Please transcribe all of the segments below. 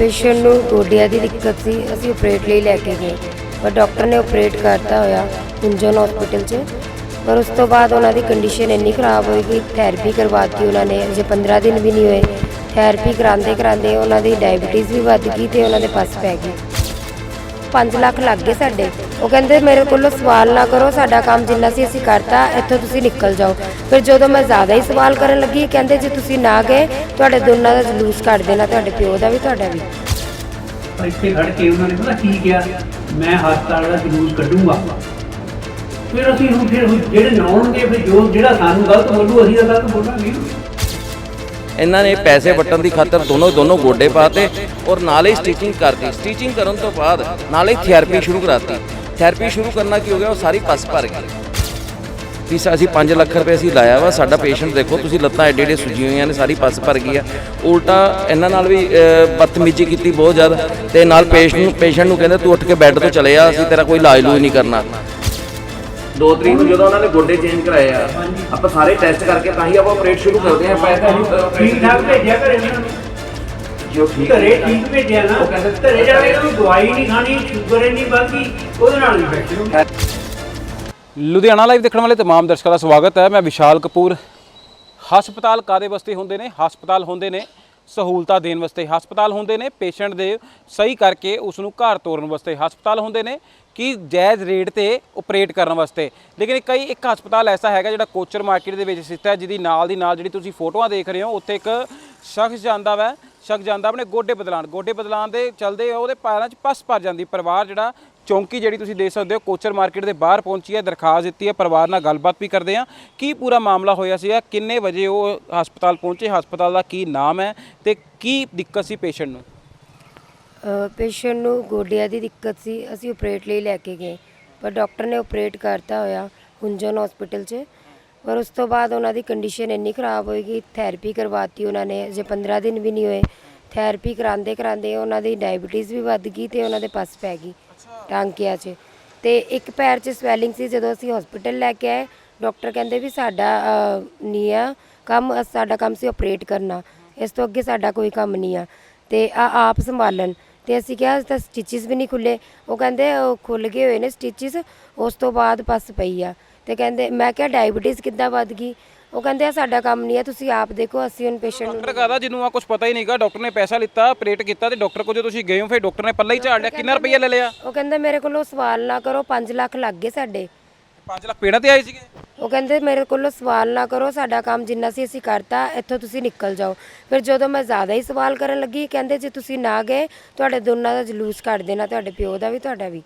Patient ਨੂੰ ਗੋਡਿਆਂ ਦੀ ਦਿੱਕਤ ਸੀ, ਅਸੀਂ ਆਪਰੇਟ ਲਈ ਲੈ ਕੇ ਗਏ। ਪਰ ਡਾਕਟਰ ਨੇ ਆਪਰੇਟ ਕਰਤਾ ਹੋਇਆ ਕੁੰਜਨ ਹਸਪੀਟਲ 'ਚ। ਪਰ ਉਸ ਤੋਂ ਬਾਅਦ ਉਹਨਾਂ ਦੀ ਕੰਡੀਸ਼ਨ ਇੰਨੀ ਖਰਾਬ ਹੋਈ ਕਿ ਥੈਰੇਪੀ ਕਰਵਾਤੀ ਉਹਨਾਂ ਨੇ। ਅਜੇ 15 ਦਿਨ ਵੀ ਨਹੀਂ ਹੋਏ। ਥੈਰੇਪੀ ਕਰਾਉਂਦੇ ਕਰਾਉਂਦੇ ਉਹਨਾਂ ਦੀ ਡਾਇਬੀਟੀਜ਼ ਵੀ ਵੱਧ ਗਈ ਤੇ ਉਹਨਾਂ ਦੇ ਪਸ ਪੈ ਗਈ 5 ਲੱਖ ਲੱਗ ਗਏ ਸਾਡੇ। ਉਹ ਕਹਿੰਦੇ, ਮੇਰੇ ਕੋਲੋਂ ਸਵਾਲ ਨਾ ਕਰੋ, ਸਾਡਾ ਕੰਮ ਜਿੰਨਾ ਸੀ ਅਸੀਂ ਕਰਤਾ, ਇੱਥੋਂ ਤੁਸੀਂ ਨਿਕਲ ਜਾਓ। ਫਿਰ ਜਦੋਂ ਮੈਂ ਜ਼ਿਆਦਾ ਹੀ ਸਵਾਲ ਕਰਨ ਲੱਗੀ, ਕਹਿੰਦੇ, ਜੇ ਤੁਸੀਂ ਨਾ ਗਏ, ਤੁਹਾਡੇ ਦੋਨਾਂ ਦਾ ਜਲੂਸ ਕੱਢ ਦੇਣਾ, ਤੁਹਾਡੇ ਪਿਓ ਦਾ ਵੀ, ਤੁਹਾਡਾ ਵੀ। ਇੱਥੇ ਖੜ ਕੇ ਉਹਨਾਂ ਨੇ ਪਤਾ ਕੀ ਕਿਹਾ? ਮੈਂ ਹਸਪਤਾਲ ਦਾ ਜਲੂਸ ਕੱਢੂੰਗਾ। ਫਿਰ ਅਸੀਂ ਹੁਣ ਫਿਰ ਜਿਹੜੇ ਨਾਉਣਗੇ, ਫਿਰ ਜੋ ਜਿਹੜਾ ਸਾਨੂੰ ਗਲਤ ਬੋਲੂ, ਅਸੀਂ ਤਾਂ ਗਲਤ ਬੋਲਾਂਗੇ। ਇਹਨਾਂ ਨੇ ਪੈਸੇ ਵਟਣ ਦੀ ਖਾਤਰ ਦੋਨੋਂ ਦੋਨੋਂ ਗੋਡੇ ਪਾਤੇ ਔਰ ਨਾਲ ਹੀ ਸਟਿਚਿੰਗ ਕਰਤੀ। ਸਟਿਚਿੰਗ ਕਰਨ ਤੋਂ ਬਾਅਦ ਨਾਲ ਹੀ ਥੈਰੇਪੀ ਸ਼ੁਰੂ ਕਰਾਤੀ। ਥੈਰੇਪੀ ਸ਼ੁਰੂ ਕਰਨਾ ਕੀ ਹੋ ਗਿਆ? ਉਹ ਸਾਰੀ ਪਸ ਭਰ ਗਈ। ਫੀਸ ਅਸੀਂ 5 ਲੱਖ ਰੁਪਏ ਅਸੀਂ ਲਾਇਆ ਵਾ। ਸਾਡਾ ਪੇਸ਼ੈਂਟ ਦੇਖੋ ਤੁਸੀਂ ਲੱਤਾਂ ਐਡੇ ਐਡੇ ਸੁੱਜੀਆਂ ਹੋਈਆਂ ਨੇ ਸਾਰੀ ਪਸ ਭਰ ਗਈ ਆ। ਉਲਟਾ ਇਹਨਾਂ ਨਾਲ ਵੀ ਅਹ, ਬਦਤਮੀਜ਼ੀ ਕੀਤੀ ਬਹੁਤ ਜ਼ਿਆਦਾ। ਤੇ ਨਾਲ ਪੇਸ਼ੈਂਟ ਨੂੰ ਪੇਸ਼ੈਂਟ ਨੂੰ ਕਹਿੰਦੇ ਤੂੰ ਉੱਠ ਕੇ ਬੈੱਡ ਤੋਂ ਚਲੇ ਆ ਅਸੀਂ ਤੇਰਾ ਕੋਈ ਇਲਾਜ ਲੂਜ ਨਹੀਂ ਕਰਨਾ। ਦੋ ਤਰੀਕ ਨੂੰ ਜਦੋਂ ਉਹਨਾਂ ਨੇ ਗੋਡੇ ਚੇਂਜ ਕਰਾਏ ਆ ਆਪਾਂ ਸਾਰੇ ਟੈਸਟ ਕਰਕੇ ਤਾਂ ਹੀ ਆਪਾਂ ਆਪਰੇਟ ਸ਼ੁਰੂ ਕਰਦੇ ਆ ਠੀਕ ਠਾਕ ਭੇਜਿਆ ਘਰੇ ਉਹਨਾਂ ਨੂੰ ਜੋ ਠੀਕ ਘਰੇ ਠੀਕ ਭੇਜਿਆ ਨਾ ਘਰੇ ਜਾ ਕੇ ਉਹਨੂੰ ਦਵਾਈ ਨਹੀਂ ਖਾਣੀ ਸ਼ੂਗਰ ਨਹੀਂ ਵੱਧਦੀ ਉਹਦੇ ਨਾਲ ਵੀ ਬੈਠੇ ਲੁਧਿਆਣਾ ਲਾਈਵ ਦੇਖਣ ਵਾਲੇ तमाम ਦਰਸ਼ਕਾਂ ਦਾ ਸਵਾਗਤ ਹੈ ਮੈਂ ਵਿਸ਼ਾਲ ਕਪੂਰ ਹਸਪਤਾਲ ਕਾਦੇ ਵਾਸਤੇ ਹੁੰਦੇ ਨੇ ਹਸਪਤਾਲ ਹੁੰਦੇ ਨੇ ਸਹੂਲਤਾਂ ਦੇਣ ਵਾਸਤੇ ਹਸਪਤਾਲ ਹੁੰਦੇ ਨੇ। ਪੇਸ਼ੈਂਟ ਦੇ ਸਹੀ ਕਰਕੇ ਉਸ ਨੂੰ ਘਰ ਤੋਰਨ ਵਾਸਤੇ ਹਸਪਤਾਲ ਹੁੰਦੇ ਨੇ ਕਿ ਜਾਇਜ਼ ਰੇਟ ਤੇ ਆਪਰੇਟ ਕਰਨ ਵਾਸਤੇ। ਲੇਕਿਨ ਕਈ ਇੱਕ ਹਸਪਤਾਲ ਐਸਾ ਹੈਗਾ ਜਿਹੜਾ ਕੋਚਰ ਮਾਰਕੀਟ ਦੇ ਵਿੱਚ ਸਥਿਤ ਹੈ, ਜਿਹਦੀ ਨਾਲ ਦੀ ਨਾਲ ਜਿਹੜੀ ਤੁਸੀਂ ਫੋਟੋਆਂ ਦੇਖ ਰਹੇ ਹੋ, ਉੱਥੇ ਇੱਕ ਸ਼ਖਸ ਜਾਂਦਾ ਵੈ, ਸ਼ਖਸ ਜਾਂਦਾ ਆਪਣੇ ਗੋਡੇ ਬਦਲਾਣ ਗੋਡੇ ਬਦਲਾਣ ਦੇ ਚਲਦੇ ਉਹਦੇ ਪੈਰਾਂ 'ਚ ਪਸ ਭਰ ਜਾਂਦੀ, ਪਰਿਵਾਰ ਜਿਹੜਾ ਚੌਂਕੀ ਜਿਹੜੀ ਤੁਸੀਂ ਦੇਖ ਸਕਦੇ ਹੋ, ਕੋਚਰ ਮਾਰਕੀਟ ਦੇ ਬਾਹਰ ਪਹੁੰਚੀ ਹੈ, ਦਰਖਾਸਤ ਦਿੱਤੀ ਹੈ, ਪਰਿਵਾਰ ਨਾਲ ਗੱਲਬਾਤ ਵੀ ਕਰਦੇ ਆ ਕੀ ਪੂਰਾ ਮਾਮਲਾ ਹੋਇਆ ਸੀਗਾ? ਕਿੰਨੇ ਵਜੇ ਉਹ ਹਸਪਤਾਲ ਪਹੁੰਚੇ? ਹਸਪਤਾਲ ਦਾ ਕੀ ਨਾਮ ਹੈ ਤੇ ਕੀ ਦਿੱਕਤ ਸੀ ਪੇਸ਼ੈਂਟ ਨੂੰ? ਪੇਸ਼ੈਂਟ ਨੂੰ ਗੋਡਿਆਂ ਦੀ ਦਿੱਕਤ ਸੀ। ਅਸੀਂ ਆਪਰੇਟ ਲਈ ਲੈ ਕੇ ਗਏ, ਪਰ ਡਾਕਟਰ ਨੇ ਆਪਰੇਟ ਕਰਤਾ ਹੋਇਆ ਕੁੰਜਨ ਹਸਪੀਟਲ 'ਚ। ਪਰ ਉਸ ਤੋਂ ਬਾਅਦ ਉਹਨਾਂ ਦੀ ਕੰਡੀਸ਼ਨ ਇੰਨੀ ਖਰਾਬ ਹੋਈ ਕਿ ਥੈਰੇਪੀ ਕਰਵਾਤੀ ਉਹਨਾਂ ਨੇ, ਅਜੇ 15 ਦਿਨ ਵੀ ਨਹੀਂ ਹੋਏ। ਥੈਰੇਪੀ ਕਰਾਉਂਦੇ ਕਰਾਉਂਦੇ ਉਹਨਾਂ ਦੀ ਡਾਇਬੀਟੀਜ਼ ਵੀ ਵੱਧ ਗਈ ਤੇ ਉਹਨਾਂ ਦੇ ਪਸ ਪੈ ਗਈ। ਟਾਂਕਿਆਂ 'ਚ। ਤੇ ਇੱਕ ਪੈਰ 'ਚ ਸਵੈਲਿੰਗ ਸੀ, ਜਦੋਂ ਅਸੀਂ ਹਸਪੀਟਲ ਲੈ ਕੇ ਆਏ ਡਾਕਟਰ ਕਹਿੰਦੇ ਵੀ ਸਾਡਾ ਨਹੀਂ ਆ ਕੰਮ ਸਾਡਾ ਕੰਮ ਸੀ ਆਪਰੇਟ ਕਰਨਾ। ਇਸ ਤੋਂ ਅੱਗੇ ਸਾਡਾ ਕੋਈ ਕੰਮ ਨਹੀਂ ਆ। ਤੇ ਆ ਆਪ ਸੰਭਾਲਣ। ਤੇ ਅਸੀਂ ਕਿਹਾ ਤਾਂ ਸਟਿਚਸ ਵੀ ਨਹੀਂ ਖੁੱਲੇ। ਉਹ ਕਹਿੰਦੇ, ਉਹ ਖੁੱਲ ਗਏ ਹੋਏ ਨੇ ਸਟਿਚਸ ਉਸ ਤੋਂ ਬਾਅਦ ਪਸ ਪਈ ਆ। ਤੇ ਕਹਿੰਦੇ, ਮੈਂ ਕਿਹਾ ਡਾਇਬੀਟੀਜ਼ ਕਿੱਦਾਂ ਵੱਧ ਗਈ? ਉਹ ਕਹਿੰਦੇ ਆ ਸਾਡਾ ਕੰਮ ਨਹੀਂ ਆ ਤੁਸੀਂ ਆਪ ਦੇਖੋ ਅਸੀਂ ਹੁਣ ਪੇਸ਼ੈਂਟ ਨੂੰ ਡਾਕਟਰ ਕਹਦਾ ਜਿਹਨੂੰ ਆ ਕੁਝ ਪਤਾ ਹੀ ਨਹੀਂਗਾ ਡਾਕਟਰ ਨੇ ਪੈਸਾ ਲਿੱਤਾ ਆਪਰੇਟ ਕੀਤਾ ਤੇ ਡਾਕਟਰ ਕੋਲ ਜਦੋਂ ਤੁਸੀਂ ਗਏ ਹੋ ਫਿਰ ਡਾਕਟਰ ਨੇ ਪੱਲਾ ਹੀ ਝਾੜ ਲਿਆ ਕਿੰਨਾ ਰੁਪਈਆ ਲੈ ਲਿਆ? ਉਹ ਕਹਿੰਦੇ ਮੇਰੇ ਕੋਲੋਂ ਸਵਾਲ ਨਾ ਕਰੋ 5 ਲੱਖ ਲੱਗ ਗਏ ਸਾਡੇ। 5 ਲੱਖ ਪੇੜਾ ਤੇ ਆਏ ਸੀਗੇ? ਉਹ ਕਹਿੰਦੇ ਮੇਰੇ ਕੋਲੋਂ ਸਵਾਲ ਨਾ ਕਰੋ ਸਾਡਾ ਕੰਮ ਜਿੰਨਾ ਸੀ ਅਸੀਂ ਕਰਤਾ ਇੱਥੋਂ ਤੁਸੀਂ ਨਿਕਲ ਜਾਓ। ਫਿਰ ਜਦੋਂ ਮੈਂ ਜ਼ਿਆਦਾ ਹੀ ਸਵਾਲ ਕਰਨ ਲੱਗੀ ਕਹਿੰਦੇ ਜੇ ਤੁਸੀਂ ਨਾ ਗਏ ਤੁਹਾਡੇ ਦੋਨਾਂ ਦਾ ਜਲੂਸ ਕੱਢ ਦੇਣਾ ਤੁਹਾਡੇ ਪਿਓ ਦਾ ਵੀ ਤੁਹਾਡਾ ਵੀ।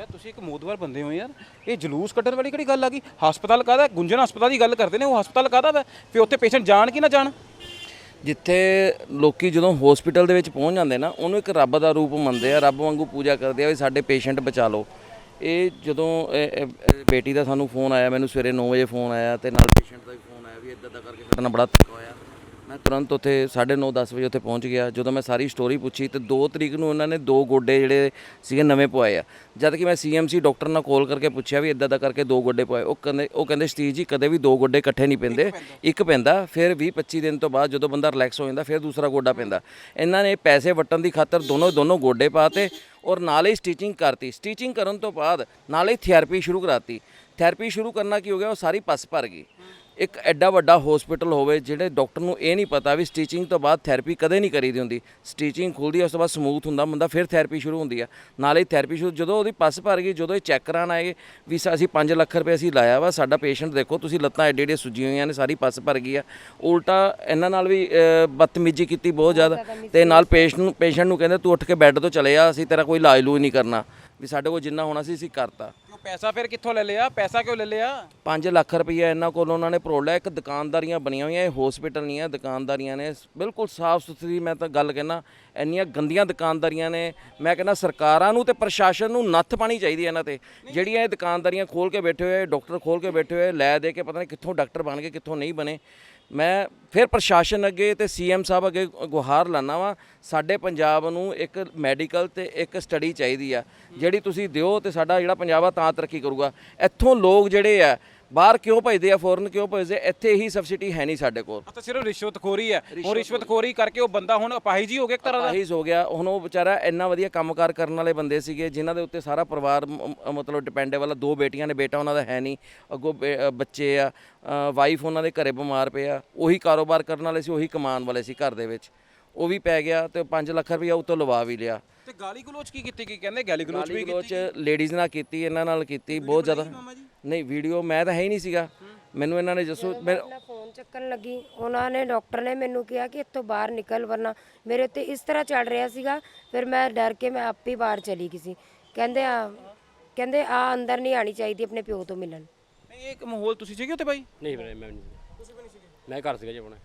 ਯਾਰ ਤੁਸੀਂ ਇੱਕ ਮੋਦਵਾਰ ਬੰਦੇ ਹੋ ਯਾਰ। ਇਹ ਜਲੂਸ ਕੱਢਣ ਵਾਲੀ ਕਿਹੜੀ ਗੱਲ ਆ ਗਈ? ਹਸਪਤਾਲ ਕਾਹਦਾ? ਗੁੰਜਨ ਹਸਪਤਾਲ ਦੀ ਗੱਲ ਕਰਦੇ ਨੇ, ਉਹ ਹਸਪਤਾਲ ਕਾਹਦਾ ਵਾ? ਫਿਰ ਉੱਥੇ ਪੇਸ਼ੈਂਟ ਜਾਣ ਕਿ ਨਾ ਜਾਣ? ਜਿੱਥੇ ਲੋਕੀ ਜਦੋਂ ਹਸਪੀਟਲ ਦੇ ਵਿੱਚ ਪਹੁੰਚ ਜਾਂਦੇ ਨਾ, ਉਹਨੂੰ ਇੱਕ ਰੱਬ ਦਾ ਰੂਪ ਮੰਨਦੇ ਆ, ਰੱਬ ਵਾਂਗੂ ਪੂਜਾ ਕਰਦੇ ਆ ਵੀ ਸਾਡੇ ਪੇਸ਼ੈਂਟ ਬਚਾ ਲਓ। ਇਹ ਜਦੋਂ ਇਹ- ਇਹ- ਇਹ ਬੇਟੀ ਦਾ ਸਾਨੂੰ ਫੋਨ ਆਇਆ, ਮੈਨੂੰ ਸਵੇਰੇ 9 ਵਜੇ ਫੋਨ ਆਇਆ ਤੇ ਨਾਲ ਪੇਸ਼ੈਂਟ ਦਾ ਵੀ ਫੋਨ ਆਇਆ ਵੀ ਇਦਾਂ ਦਾ ਕਰਕੇ ਸਾਡੇ ਬੜਾ ਧੱਕਾ ਹੋਇਆ। ਮੈਂ ਤੁਰੰਤ ਉੱਥੇ 9:30 10 ਵਜੇ ਉੱਥੇ ਪਹੁੰਚ ਗਿਆ। ਜਦੋਂ ਮੈਂ ਸਾਰੀ ਸਟੋਰੀ ਪੁੱਛੀ ਤੇ 2 ਤਰੀਕ ਨੂੰ ਉਹਨਾਂ ਨੇ ਦੋ ਗੋਡੇ ਜਿਹੜੇ ਸੀਗੇ ਨਵੇਂ ਪਵਾਏ ਆ। ਜਦ ਕਿ ਮੈਂ ਸੀਐਮਸੀ ਡਾਕਟਰ ਨਾਲ ਕਾਲ ਕਰਕੇ ਪੁੱਛਿਆ ਵੀ ਇਦਾਂ ਦਾ ਕਰਕੇ ਦੋ ਗੋਡੇ ਪਵਾਏ। ਉਹ ਕਹਿੰਦੇ ਉਹ ਕਹਿੰਦੇ ਸਟੀਜ ਜੀ ਕਦੇ ਵੀ ਦੋ ਗੋਡੇ ਇਕੱਠੇ ਨਹੀਂ ਪੈਂਦੇ। ਇੱਕ ਪੈਂਦਾ। ਫਿਰ 20 25 ਦਿਨ ਤੋਂ ਬਾਅਦ ਜਦੋਂ ਬੰਦਾ ਰਿਲੈਕਸ ਹੋ ਜਾਂਦਾ ਫਿਰ ਦੂਸਰਾ ਗੋਡਾ ਪੈਂਦਾ। ਇਹਨਾਂ ਨੇ ਪੈਸੇ ਵਟਣ ਦੀ ਖਾਤਰ ਦੋਨੋਂ ਦੋਨੋਂ ਗੋਡੇ ਪਾਤੇ ਔਰ ਨਾਲ ਹੀ ਸਟਿਚਿੰਗ ਕਰਤੀ। ਸਟਿਚਿੰਗ ਕਰਨ ਤੋਂ ਬਾਅਦ ਨਾਲ ਹੀ ਥੈਰੇਪੀ ਸ਼ੁਰੂ ਕਰਾਤੀ। ਥੈਰੇਪੀ ਸ਼ੁਰੂ ਕਰਨਾ ਕੀ ਹੋ ਗਿਆ? ਉਹ ਸਾਰੀ ਪਸ ਭਰ ਗਈ। ਇੱਕ ਐਡਾ ਵੱਡਾ ਹਸਪੀਟਲ ਹੋਵੇ ਜਿਹੜੇ ਡਾਕਟਰ ਨੂੰ ਇਹ ਨਹੀਂ ਪਤਾ ਵੀ ਸਟਿਚਿੰਗ ਤੋਂ ਬਾਅਦ ਥੈਰੇਪੀ ਕਦੇ ਨਹੀਂ ਕਰੀਦੀ ਹੁੰਦੀ। ਸਟਿਚਿੰਗ ਖੁੱਲਦੀ ਹੈ ਉਸ ਤੋਂ ਬਾਅਦ ਸਮੂਥ ਹੁੰਦਾ ਬੰਦਾ ਫਿਰ ਥੈਰੇਪੀ ਸ਼ੁਰੂ ਹੁੰਦੀ ਆ। ਨਾਲੇ ਥੈਰੇਪੀ ਸ਼ੁਰੂ ਜਦੋਂ ਉਹਦੀ ਪਸ ਭਰ ਗਈ ਜਦੋਂ ਇਹ ਚੈੱਕ ਕਰਾਉਣ ਆਏ ਵੀ ਅਸੀਂ 5 ਲੱਖ ਰੁਪਏ ਅਸੀਂ ਲਾਇਆ ਵਾ ਸਾਡਾ ਪੇਸ਼ੈਂਟ ਦੇਖੋ ਤੁਸੀਂ ਲੱਤਾਂ ਐਡੇ ਐਡੇ ਸੁੱਜੀਆਂ ਹੋਈਆਂ ਨੇ ਸਾਰੀ ਪਸ ਭਰ ਗਈ ਆ। ਉਲਟਾ ਇਹਨਾਂ ਨਾਲ ਵੀ ਬਦਤਮੀਜ਼ੀ ਕੀਤੀ ਬਹੁਤ ਜ਼ਿਆਦਾ। ਤੇ ਨਾਲ ਪੇਸ਼ੈਂਟ ਨੂੰ ਪੇਸ਼ੈਂਟ ਨੂੰ ਕਹਿੰਦੇ ਤੂੰ ਉੱਠ ਕੇ ਬੈੱਡ ਤੋਂ ਚਲੇ ਆ ਅਸੀਂ ਤੇਰਾ ਕੋਈ ਇਲਾਜ ਲੂਜ ਨਹੀਂ ਕਰਨਾ। ਵੀ ਸਾਡੇ ਕੋਲ ਜਿੰਨਾ ਹੋਣਾ ਸੀ ਅਸੀਂ ਕਰਤਾ। ਪੈਸਾ ਫਿਰ ਕਿੱਥੋਂ ਲੈ ਲਿਆ? ਪੈਸਾ ਕਿਉਂ ਲੈ ਲਿਆ? 5 ਲੱਖ ਰੁਪਈਆ ਇਹਨਾਂ ਕੋਲ ਉਹਨਾਂ ਨੇ ਪਰੋੜ ਲਿਆ। ਇੱਕ ਦੁਕਾਨਦਾਰੀਆਂ ਬਣੀਆਂ ਹੋਈਆਂ ਇਹ ਹਸਪੀਟਲ ਨਹੀਂ ਹੈ ਦੁਕਾਨਦਾਰੀਆਂ ਨੇ। ਬਿਲਕੁਲ ਸਾਫ਼ ਸੁਥਰੀ ਮੈਂ ਤਾਂ ਗੱਲ ਕਹਿਣਾ ਇੰਨੀਆਂ ਗੰਦੀਆਂ ਦੁਕਾਨਦਾਰੀਆਂ ਨੇ। ਮੈਂ ਕਹਿੰਦਾ ਸਰਕਾਰਾਂ ਨੂੰ ਤੇ ਪ੍ਰਸ਼ਾਸਨ ਨੂੰ ਨੱਥ ਪਾਣੀ ਚਾਹੀਦੀ ਹੈ ਇਹਨਾਂ ਤੇ। ਜਿਹੜੀਆਂ ਇਹ ਦੁਕਾਨਦਾਰੀਆਂ ਖੋਲ ਕੇ ਬੈਠੇ ਹੋਏ ਡਾਕਟਰ ਖੋਲ ਕੇ ਬੈਠੇ ਹੋਏ ਲੈ ਦੇ ਕੇ ਪਤਾ ਨਹੀਂ ਕਿੱਥੋਂ ਡਾਕਟਰ ਬਣ ਗਏ ਕਿੱਥੋਂ ਨਹੀਂ ਬਣੇ। ਮੈਂ ਫਿਰ ਪ੍ਰਸ਼ਾਸਨ ਅੱਗੇ ਤੇ ਸੀਐਮ ਸਾਹਿਬ ਅੱਗੇ ਗੁਹਾਰ ਲਾਣਾ ਵਾ। ਸਾਡੇ ਪੰਜਾਬ ਨੂੰ ਇੱਕ ਮੈਡੀਕਲ ਤੇ ਇੱਕ ਸਟੱਡੀ ਚਾਹੀਦੀ ਆ। ਜਿਹੜੀ ਤੁਸੀਂ ਦਿਓ ਤੇ ਸਾਡਾ ਜਿਹੜਾ ਪੰਜਾਬ ਆ ਤਾਂ ਤਰੱਕੀ ਕਰੂਗਾ। ਇੱਥੋਂ ਲੋਕ ਜਿਹੜੇ ਆ ਬਾਹਰ ਕਿਉਂ ਭੇਜਦੇ ਆ ਫੋਰਨ ਕਿਉਂ ਭੇਜਦੇ ਆ? ਇੱਥੇ ਹੀ ਸਬਸਿਡੀ ਹੈ ਨਹੀਂ ਸਾਡੇ ਕੋਲ। ਤਾਂ ਸਿਰਫ ਰਿਸ਼ਵਤਖੋਰੀ ਹੈ। ਉਹ ਰਿਸ਼ਵਤਖੋਰੀ ਕਰਕੇ ਉਹ ਬੰਦਾ ਹੁਣ ਅਪਾਹਿਜ ਹੀ ਹੋ ਗਿਆ ਇੱਕ ਤਰ੍ਹਾਂ ਦਾ। ਅਪਾਹਿਜ ਹੋ ਗਿਆ। ਹੁਣ ਉਹ ਵਿਚਾਰਾ ਇੰਨਾ ਵਧੀਆ ਕੰਮਕਾਰ ਕਰਨ ਵਾਲੇ ਬੰਦੇ ਸੀਗੇ ਜਿਨ੍ਹਾਂ ਦੇ ਉੱਤੇ ਸਾਰਾ ਪਰਿਵਾਰ ਮ- ਮ- ਮਤਲਬ ਡਿਪੈਂਡੇਬਲ ਆ ਦੋ ਬੇਟੀਆਂ ਨੇ ਬੇਟਾ ਉਹਨਾਂ ਦਾ ਹੈ ਨਹੀਂ। ਅੱਗੋਂ ਬੇ- ਅ, ਬੱਚੇ ਆ ਵਾਈਫ ਉਹਨਾਂ ਦੇ ਘਰੇ ਬਿਮਾਰ ਪਏ ਆ। ਉਹੀ ਕਾਰੋਬਾਰ ਕਰਨ ਵਾਲੇ ਸੀ ਉਹੀ ਕਮਾਉਣ ਵਾਲੇ ਸੀ ਘਰ ਦੇ ਵਿੱਚ। ਉਹ ਵੀ ਪੈ ਗਿਆ ਤੇ 5 ਲੱਖ ਰੁਪਇਆ ਉੱਤੋਂ ਲਵਾ ਵੀ ਲਿਆ। ਤੇ ਗਾਲੀ ਗਲੋਚ ਕੀ ਕੀਤੀ ਕੀ ਕਹਿੰਦੇ? ਗਾਲੀ ਗਲੋਚ ਵੀ ਗਾਲੀ ਗਲੋਚ ਲੇਡੀਜ਼ ਨਾਲ ਕੀਤੀ ਇਹਨਾਂ ਨਾਲ ਕੀਤੀ ਬਹੁਤ ਜ਼ਿਆਦਾ। ਨਹੀਂ ਵੀਡੀਓ ਮੈਂ ਤਾਂ ਹੈ ਹੀ ਨਹੀਂ ਸੀਗਾ। ਮੈਨੂੰ ਇਹਨਾਂ ਨੇ ਜਸੋ ਮੈਂ ਫੋਨ ਚੱਕਣ ਲੱਗੀ ਉਹਨਾਂ ਨੇ ਡਾਕਟਰ ਨੇ ਮੈਨੂੰ ਕਿਹਾ ਕਿ ਇੱਥੋਂ ਬਾਹਰ ਨਿਕਲ ਵਰਨਾ ਮੇਰੇ ਉੱਤੇ ਇਸ ਤਰ੍ਹਾਂ ਚੱਲ ਰਿਹਾ ਸੀਗਾ ਫਿਰ ਮੈਂ ਡਰ ਕੇ ਮੈਂ ਆਪੇ ਹੀ ਬਾਹਰ ਚਲੀ ਗਈ ਸੀ। ਕਹਿੰਦੇ ਆ ਕਹਿੰਦੇ ਆ ਅੰਦਰ ਨਹੀਂ ਆਣੀ ਚਾਹੀਦੀ ਆਪਣੇ ਪਿਓ ਤੋਂ ਮਿਲਣ। ਨਹੀਂ ਇਹ ਇੱਕ ਮਾਹੌਲ ਤੁਸੀਂ ਸੀਗੇ ਉੱਥੇ ਬਾਈ? ਨਹੀਂ ਵੀਰੇ ਮੈਂ ਨਹੀਂ ਤੁਸੀਂ ਵੀ ਨਹੀਂ ਸੀਗੇ? ਮੈਂ ਘਰ ਸੀਗਾ ਜੀ ਆਪਣਾ।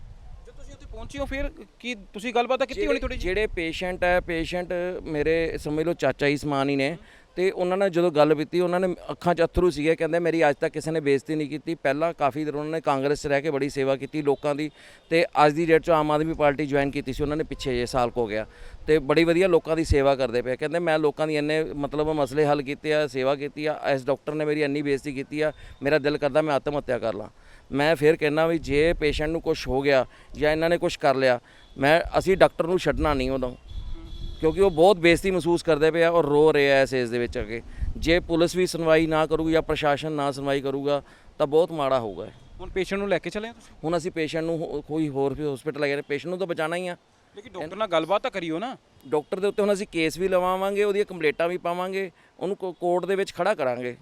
ਜਦ ਤੁਸੀਂ ਉੱਥੇ ਪਹੁੰਚੇ ਹੋ ਫਿਰ? ਕੀ ਤੁਸੀਂ ਗੱਲਬਾਤ ਤਾਂ ਕੀਤੀ ਹੋਣੀ ਥੋੜੀ ਜਿਹੜੇ ਪੇਸ਼ੈਂਟ ਹੈ ਪੇਸ਼ੈਂਟ ਮੇਰੇ ਸਮਝ ਲਓ ਚਾਚਾ ਹੀ ਸਮਾਨ ਹੀ ਨੇ। ਤੇ ਉਹਨਾਂ ਨੇ ਜਦੋਂ ਗੱਲ ਕੀਤੀ ਉਹਨਾਂ ਨੇ ਅੱਖਾਂ 'ਚ ਅਥਰੂ ਸੀਗੇ, ਕਹਿੰਦੇ ਮੇਰੀ ਅੱਜ ਤੱਕ ਕਿਸੇ ਨੇ ਬੇਇੱਜ਼ਤੀ ਨਹੀਂ ਕੀਤੀ। ਪਹਿਲਾਂ ਕਾਫੀ ਦਿਨ ਉਹਨਾਂ ਨੇ ਕਾਂਗਰਸ 'ਚ ਰਹਿ ਕੇ ਬੜੀ ਸੇਵਾ ਕੀਤੀ ਲੋਕਾਂ ਦੀ ਤੇ ਅੱਜ ਦੀ ਡੇਟ 'ਚ ਆਮ ਆਦਮੀ ਪਾਰਟੀ ਜੁਆਇਨ ਕੀਤੀ ਸੀ, ਉਹਨਾਂ ਨੇ ਪਿੱਛੇ ਜੇ ਸਾਲ ਹੋ ਗਿਆ। ਤੇ ਬੜੀ ਵਧੀਆ ਲੋਕਾਂ ਦੀ ਸੇਵਾ ਕਰਦੇ ਪਏ ਕਹਿੰਦੇ ਮੈਂ ਲੋਕਾਂ ਦੀ ਇੰਨੇ ਮਤਲਬ ਮਸਲੇ ਹੱਲ ਕੀਤੇ ਆ, ਸੇਵਾ ਕੀਤੀ ਆ, ਇਸ ਡਾਕਟਰ ਨੇ ਮੇਰੀ ਇੰਨੀ ਬੇਇੱਜ਼ਤੀ ਕੀਤੀ ਆ, ਮੇਰਾ ਦਿਲ ਕਰਦਾ ਮੈਂ ਆਤਮ ਹੱਤਿਆ ਕਰ ਲਾਂ। ਮੈਂ ਫਿਰ ਕਹਿੰਦਾ ਵੀ ਜੇ ਪੇਸ਼ੈਂਟ ਨੂੰ ਕੁਝ ਹੋ ਗਿਆ ਜਾਂ ਇਹਨਾਂ ਨੇ ਕੁਝ ਕਰ ਲਿਆ, ਮੈਂ, ਅਸੀਂ ਡਾਕਟਰ ਨੂੰ ਛੱਡਣਾ ਨਹੀਂ ਉਦੋਂ। ਕਿਉਂਕਿ ਉਹ ਬਹੁਤ ਬੇਇੱਜ਼ਤੀ ਮਹਿਸੂਸ ਕਰਦੇ ਪਏ ਆ ਔਰ ਰੋ ਰਹੇ ਆ ਇਸ ਏਜ ਦੇ ਵਿੱਚ ਅੱਗੇ ਜੇ ਪੁਲਿਸ ਵੀ ਸੁਣਵਾਈ ਨਾ ਕਰੂਗੀ ਜਾਂ ਪ੍ਰਸ਼ਾਸਨ ਨਾ ਸੁਣਵਾਈ ਕਰੂਗਾ ਤਾਂ ਬਹੁਤ ਮਾੜਾ ਹੋਊਗਾ। ਹੁਣ ਪੇਸ਼ੈਂਟ ਨੂੰ ਲੈ ਕੇ ਚਲੇ ਆ ਤੁਸੀਂ? ਹੁਣ ਅਸੀਂ ਪੇਸ਼ੈਂਟ ਨੂੰ ਹੋ- ਕੋਈ ਹੋਰ ਵੀ ਹਸਪੀਟਲ ਲੈ ਗਏ ਪੇਸ਼ੈਂਟ ਨੂੰ ਤਾਂ ਬਚਾਣਾ ਹੀ ਆ। ਲੇਕਿਨ ਡਾਕਟਰ ਨਾਲ ਗੱਲਬਾਤ ਤਾਂ ਕਰਿਓ ਨਾ। ਡਾਕਟਰ ਦੇ ਉੱਤੇ ਹੁਣ ਅਸੀਂ ਕੇਸ ਵੀ ਲਵਾਵਾਂਗੇ ਉਹਦੀਆਂ ਕੰਪਲੇਂਟਾਂ ਵੀ ਪਾਵਾਂਗੇ ਉਹਨੂੰ ਕੋਰਟ ਦੇ ਵਿੱਚ ਖੜਾ ਕਰਾਂਗੇ।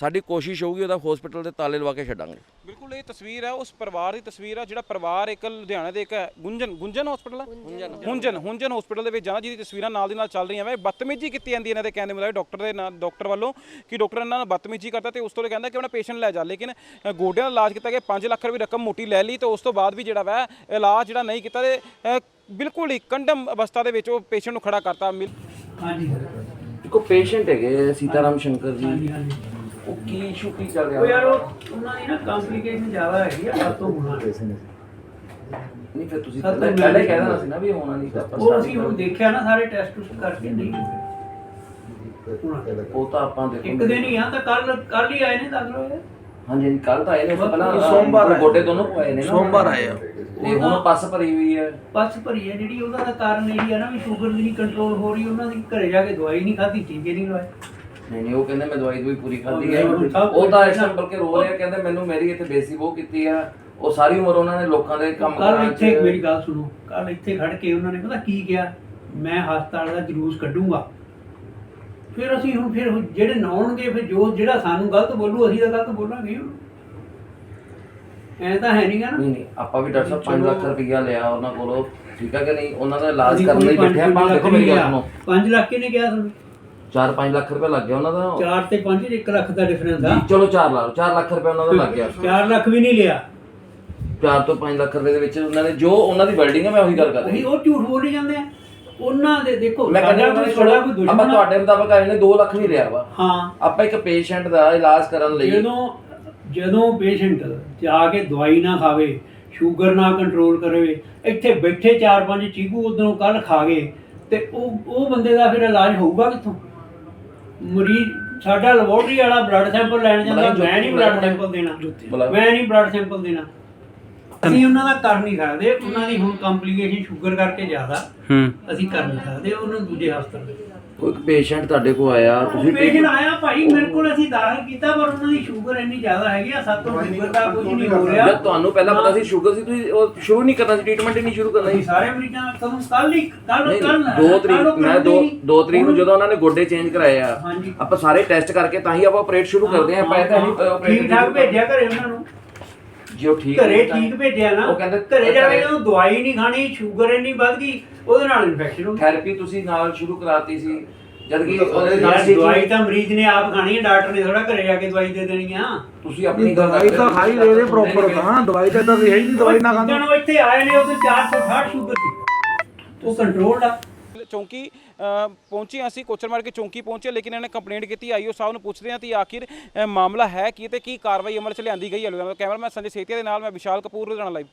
ਸਾਡੀ ਕੋਸ਼ਿਸ਼ ਹੋਊਗੀ ਉਹਦਾ ਹਸਪੀਟਲ ਦੇ ਤਾਲੇ ਲਵਾ ਕੇ ਛੱਡਾਂਗੇ। ਬਿਲਕੁਲ ਇਹ ਤਸਵੀਰ ਹੈ ਉਸ ਪਰਿਵਾਰ ਦੀ ਤਸਵੀਰ ਹੈ ਜਿਹੜਾ ਪਰਿਵਾਰ ਇੱਕ ਲੁਧਿਆਣਾ ਦੇ ਇੱਕ ਹੈ, ਗੁੰਜਨ ਗੁੰਜਨ ਹਸਪੀਟਲ ਹੈ ਗੁੰਜਨ। ਗੁੰਜਨ ਹਸਪੀਟਲ ਦੇ ਵਿੱਚ ਜਾਣਾ ਜਿਹਦੀ ਤਸਵੀਰਾਂ ਨਾਲ ਦੀ ਨਾਲ ਚੱਲ ਰਹੀਆਂ ਵੇ। ਬਦਤਮੀਜੀ ਕੀਤੀ ਜਾਂਦੀ ਇਹਨਾਂ ਦੇ ਕਹਿੰਦੇ ਮੁਤਾਬਿਕ ਡਾਕਟਰ ਦੇ ਨਾਲ ਡਾਕਟਰ ਵੱਲੋਂ ਕਿ ਡਾਕਟਰ ਇਹਨਾਂ ਨਾਲ ਬਦਤਮੀਜੀ ਕਰਦਾ ਤੇ ਉਸ ਤੋਂ ਇਹ ਕਹਿੰਦਾ ਕਿ ਆਪਣਾ ਪੇਸ਼ੈਂਟ ਲੈ ਜਾ। ਲੇਕਿਨ ਗੋਡਿਆਂ ਦਾ ਇਲਾਜ ਕੀਤਾ ਗਿਆ 5 ਲੱਖ ਰੁਪਏ ਰਕਮ ਮੋਟੀ ਲੈ ਲਈ ਤੇ ਉਸ ਤੋਂ ਬਾਅਦ ਵੀ ਜਿਹੜਾ ਵਾ ਇਲਾਜ ਜਿਹੜਾ ਨਹੀਂ ਕੀਤਾ ਤੇ ਬਿਲਕੁਲ ਹੀ ਕੰਡਮ ਅਵਸਥਾ ਦੇ ਵਿੱਚ ਉਹ ਪੇਸ਼ੈਂਟ ਨੂੰ ਖੜਾ ਕਰਤਾ। ਮਿਲ- ਹਾਂਜੀ ਦੇਖੋ ਪੇਸ਼ੈਂਟ ਹੈਗੇ ਸੀਤਾਰਾਮ ਸ਼ੰਕਰ ਜੀ। ਉਹ ਕੀ ਇਸ਼ੂ ਕੀ ਚੱਲ ਉਹ ਯਾਰ ਉਹ ਉਹਨਾਂ ਦੀ ਨਾ ਕੰਪਲਿਕੇਸ਼ਨ ਜ਼ਿਆਦਾ ਹੈਗੀ ਆ ਸਭ ਤੋਂ ਗੁਣਾ ਨਹੀਂ। ਫਿਰ ਤੁਸੀਂ ਪਹਿਲਾਂ ਕਹਿ ਦੇਣਾ ਸੀ ਨਾ ਵੀ ਹੋਣਾ ਨਹੀਂ ਤਾਂ ਆਪਾਂ ਉਹ ਅਸੀਂ ਹੁਣ ਦੇਖਿਆ ਨਾ ਸਾਰੇ ਟੈਸਟ ਟੁਸਟ ਕਰਕੇ ਨਹੀਂ। ਉਹ ਤਾਂ ਆਪਾਂ ਦੇਖੋ ਇੱਕ ਦਿਨ ਹੀ ਆ ਤਾਂ ਕੱਲ ਕੱਲ ਹੀ ਆਏ ਨੇ ਦਾਖਲ ਹੋਏ ਹਾਂਜੀ ਕੱਲ ਤਾਂ ਆਏ ਨੇ ਤੋਂ ਪਹਿਲਾਂ ਸੋਮਵਾਰ ਆਏ। ਗੋਡੇ ਦੋਨੋਂ ਪਵਾਏ ਨੇ ਸੋਮਵਾਰ ਆਏ ਆ। ਤੇ ਹੁਣ ਪੱਸ ਭਰੀ ਹੋਈ ਹੈ। ਪੱਸ ਭਰੀ ਹੈ ਜਿਹੜੀ ਉਹਦਾ ਦਾ ਕਾਰਨ ਇਹ ਹੀ ਆ ਨਾ ਵੀ ਸ਼ੂਗਰ ਦੀ ਨਹੀਂ ਕੰਟਰੋਲ ਹੋ ਰਹੀ ਉਹਨਾਂ ਦੀ ਘਰੇ ਜਾ ਕੇ ਦਵਾਈ ਨਹੀਂ ਖਾਧੀ ਟੀਕੇ ਨਹੀਂ ਲਵਾਏ। ਨਹੀਂ ਨਹੀਂ ਉਹ ਕਹਿੰਦੇ ਮੈਂ ਦਵਾਈ ਦਵਾਈ ਪੂਰੀ ਖਾਧੀ ਹੈ। ਉਹ ਤਾਂ ਟਾਈਮ ਬਲਕਿ ਰੋ ਰਿਹਾ ਕਹਿੰਦੇ ਮੈਨੂੰ ਮੇਰੀ ਇੱਥੇ ਬੇਸੀ ਉਹ ਕੀਤੀ ਆ। ਉਹ ਸਾਰੀ ਉਮਰ ਉਹਨਾਂ ਨੇ ਲੋਕਾਂ ਦੇ ਕੰਮ ਕੱਲ ਕਰਾਂ ਇੱਥੇ ਮੇਰੀ ਗੱਲ ਸੁਣੋ ਕੱਲ ਇੱਥੇ ਖੜ ਕੇ ਉਹਨਾਂ ਨੇ ਪਤਾ ਕੀ ਕਿਹਾ? ਮੈਂ ਹਸਪਤਾਲ ਦਾ ਜਲੂਸ ਕੱਢੂੰਗਾ। ਫਿਰ ਅਸੀਂ ਹੁਣ ਫਿਰ ਜਿਹੜੇ ਨਾਉਣਗੇ ਫਿਰ ਜੋ ਜਿਹੜਾ ਸਾਨੂੰ ਗਲਤ ਬੋਲੂ ਅਸੀਂ ਤਾਂ ਗਲਤ ਬੋਲਾਂਗੇ। ਐ ਤਾਂ ਹੈ ਨਹੀਂਗਾ ਨਾ। ਨਹੀਂ ਨਹੀਂ ਆਪਾਂ ਵੀ ਡਾਕਟਰ ਸਾਹਿਬ 5 ਲੱਖ ਰੁਪਈਆ ਲਿਆ ਉਹਨਾਂ ਕੋਲੋਂ। ਠੀਕ ਹੈ ਕਿ ਨਹੀਂ? ਉਹਨਾਂ ਦਾ ਇਲਾਜ ਕਰਨ ਲਈ ਬੈਠੇ ਪੰਜ ਆਪਾਂ ਲੱਖ ਦੇਖੋ ਮੇਰੀ ਗੱਲ ਸੁਣੋ। ਲਿਆ। ਪੰਜ ਲੱਖ ਕਿਹਨੇ ਕਿਹਾ ਤੁਹਾਨੂੰ? 4-5 ਲੱਖ ਰੁਪਏ ਲੱਗ ਗਿਆ ਉਹਨਾਂ ਦਾ? 4 ਤੇ 5 1 ਲੱਖ ਦਾ ਡਿਫਰੈਂਸ ਆ। ਜੀ, ਚਲੋ 4 ਲਾ ਲਓ 4 ਲੱਖ ਰੁਪਏ ਉਹਨਾਂ ਦਾ ਲੱਗ ਗਿਆ। 4 ਲੱਖ ਵੀ ਨਹੀਂ ਲਿਆ। 4 ਤੋਂ 5 ਲੱਖ ਰੁਪਏ ਦੇ ਵਿੱਚ ਉਹਨਾਂ ਨੇ ਜੋ ਉਹਨਾਂ ਦੀ ਬਿਲਡਿੰਗ ਹੈ ਮੈਂ ਉਹੀ ਗੱਲ ਕਰ ਉਹੀ ਰਿਹਾ। ਉਹ ਝੂਠ ਬੋਲੀ ਜਾਂਦੇ ਆ। ਉਹਨਾਂ ਦੇ ਦੇਖੋ ਮੈਂ ਕਹਿੰਦਾ ਕੋਈ ਸਾਡਾ ਕੋਈ ਆਪਾਂ ਦੁਸ਼ਮਣ ਆ। ਤੁਹਾਡੇ ਮੁਤਾਬਕ ਆਏ ਨੇ 2 ਲੱਖ ਵੀ ਲਿਆ ਵਾ। ਹਾਂ। ਆਪਾਂ ਇੱਕ ਪੇਸ਼ੈਂਟ ਦਾ ਇਲਾਜ ਕਰਨ ਲਈ ਜਦੋਂ ਜਦੋਂ ਪੇਸ਼ੈਂਟ ਜਾ ਕੇ ਦਵਾਈ ਨਾ ਖਾਵੇ ਸ਼ੂਗਰ ਨਾ ਕੰਟਰੋਲ ਕਰੇ ਇੱਥੇ ਬੈਠੇ ਚਾਰ ਪੰਜ ਚੀਕੂ ਉਦੋਂ ਕੱਲ ਖਾ ਗਏ ਤੇ ਉਹ ਉਹ ਬੰਦੇ ਦਾ ਫਿਰ ਇਲਾਜ ਹੋਊਗਾ ਕਿੱਥੋਂ? ਮਰੀਜ਼ ਸਾਡਾ ਲੈਬੋਰਟਰੀ ਵਾਲਾ ਬਲੱਡ ਸੈਂਪਲ ਲੈਣ ਜਾਂਦਾ ਮੈਂ ਨਹੀਂ ਬਲੱਡ। ਸੈਂਪਲ ਦੇਣਾ। ਮੈਂ ਨਹੀਂ ਬਲੱਡ ਸੈਂਪਲ ਦੇਣਾ ਅਸੀਂ ਉਹਨਾਂ ਦਾ ਕਰ ਨਹੀਂ ਸਕਦੇ ਉਹਨਾਂ ਦੀ ਹੁਣ ਕੰਪਲਿਕੇਸ਼ਨ ਸ਼ੂਗਰ ਕਰਕੇ ਜ਼ਿਆਦਾ ਹੂੰ ਅਸੀਂ ਕਰ ਨਹੀਂ ਸਕਦੇ ਉਹਨੂੰ ਦੂਜੇ ਹਸਪਤਾਲ ਕੋਈ ਪੇਸ਼ੈਂਟ ਤੁਹਾਡੇ ਕੋਲ ਆਇਆ ਤੁਸੀਂ ਪੇਸ਼ੈਂਟ ਆਇਆ ਭਾਈ ਮੇਰੇ ਕੋਲ ਅਸੀਂ ਦਾਖਲ ਕੀਤਾ ਪਰ ਉਹਨਾਂ ਦੀ ਸ਼ੂਗਰ ਇੰਨੀ ਜ਼ਿਆਦਾ ਹੈਗੀ ਆ ਸਾਤੋਂ ਸ਼ੂਗਰ ਦਾ ਕੁਝ ਨਹੀਂ ਹੋ ਰਿਹਾ। ਜਦ ਤੁਹਾਨੂੰ ਪਹਿਲਾਂ ਪਤਾ ਸੀ ਸ਼ੂਗਰ ਸੀ ਤੁਸੀਂ ਉਹ ਸ਼ੁਰੂ ਨਹੀਂ ਕਰਨਾ ਸੀ ਟ੍ਰੀਟਮੈਂਟ ਹੀ ਨਹੀਂ ਸ਼ੁਰੂ ਕਰਨਾ ਸੀ। ਸਾਰੇ ਮਰੀਜ਼ਾਂ ਨੂੰ ਤੁਹਾਨੂੰ ਕੱਲ ਹੀ ਕੱਲ ਕੱਲ ਦੋ ਤਰੀਕ ਮੈਂ ਦੋ ਦੋ ਤਰੀਕ ਨੂੰ ਜਦੋਂ ਉਹਨਾਂ ਨੇ ਗੋਡੇ ਚੇਂਜ ਕਰਾਏ ਆ ਆਪਾਂ ਸਾਰੇ ਟੈਸਟ ਕਰਕੇ ਤਾਂ ਹੀ ਆਪਾਂ ਆਪਰੇਟ ਸ਼ੁਰੂ ਕਰਦੇ ਆ ਆਪਾਂ ਇਹ ਤਾਂ ਨਹੀਂ operate ਠੀਕ ਠਾਕ ਭੇਜਿਆ ਘਰੇ ਉਹਨਾਂ ਨੂੰ। ਜੇ ਉਹ ਠੀਕ ਘਰੇ ਠੀਕ ਭੇਜਿਆ ਨਾ ਉਹ ਕਹਿੰਦੇ ਘਰੇ ਜਾ ਕੇ ਜਦੋਂ ਦਵਾਈ ਨਹੀਂ ਖਾਣੀ ਸ਼ੂਗਰ ਇੰਨੀ ਵੱਧ ਗਈ ਉਹਦੇ ਨਾਲ ਇਨਫੈਕਸ਼ਨ ਹੋ ਗਈ। ਥੈਰੇਪੀ ਤੁਸੀਂ ਨਾਲ ਸ਼ੁਰੂ ਕਰਾਤੀ ਸੀ ਜਦ ਕਿ ਉਹਦੇ ਯਾਰ, ਦਵਾਈ ਤਾਂ ਮਰੀਜ਼ ਨੇ ਆਪ ਖਾਣੀ ਹੈ ਡਾਕਟਰ ਨੇ ਥੋੜਾ ਘਰੇ ਜਾ ਕੇ ਦਵਾਈ ਦੇ ਦੇਣੀ ਆ। ਤੁਸੀਂ ਆਪਣੀ ਗੱਲ ਦਵਾਈ ਤਾਂ ਖਾਈ ਲੈ ਰਹੇ ਪ੍ਰੋਪਰ ਤਾਂ ਦਵਾਈ ਤਾਂ ਤਾਂ ਹੈ ਹੀ ਨਹੀਂ ਦਵਾਈ ਨਾ ਖਾਂਦੇ। ਜਦੋਂ ਇੱਥੇ ਆਏ ਨੇ ਉਹਦੇ 460 ਸ਼ੂਗਰ ਸੀ। ਉਹ ਕੰਟਰੋਲਡ ਆ। ਚੌਂਕੀ ਪਹੁੰਚੇ ਅਸੀਂ, ਕੋਚਰ ਮਾਰ ਕੇ ਚੌਂਕੀ ਪਹੁੰਚੇ ਲੇਕਿਨ ਇਹਨਾਂ ਨੇ ਕੰਪਲੇਂਟ ਕੀਤੀ, ਆਈਓ ਸਾਹਿਬ ਨੂੰ ਪੁੱਛਦੇ ਹਾਂ ਕਿ ਆਖਿਰ ਮਾਮਲਾ ਹੈ ਕੀ ਤੇ ਕੀ ਕਾਰਵਾਈ ਅਮਲ ਚ ਲਿਆਂਦੀ ਗਈ ਹੈ। ਕੈਮਰਾਮੈਨ ਸੰਜੇ ਸੇਤੀਆ ਦੇ ਨਾਲ ਮੈਂ ਵਿਸ਼ਾਲ ਕਪੂਰ, ਲੁਧਿਆਣਾ ਲਾਈਵ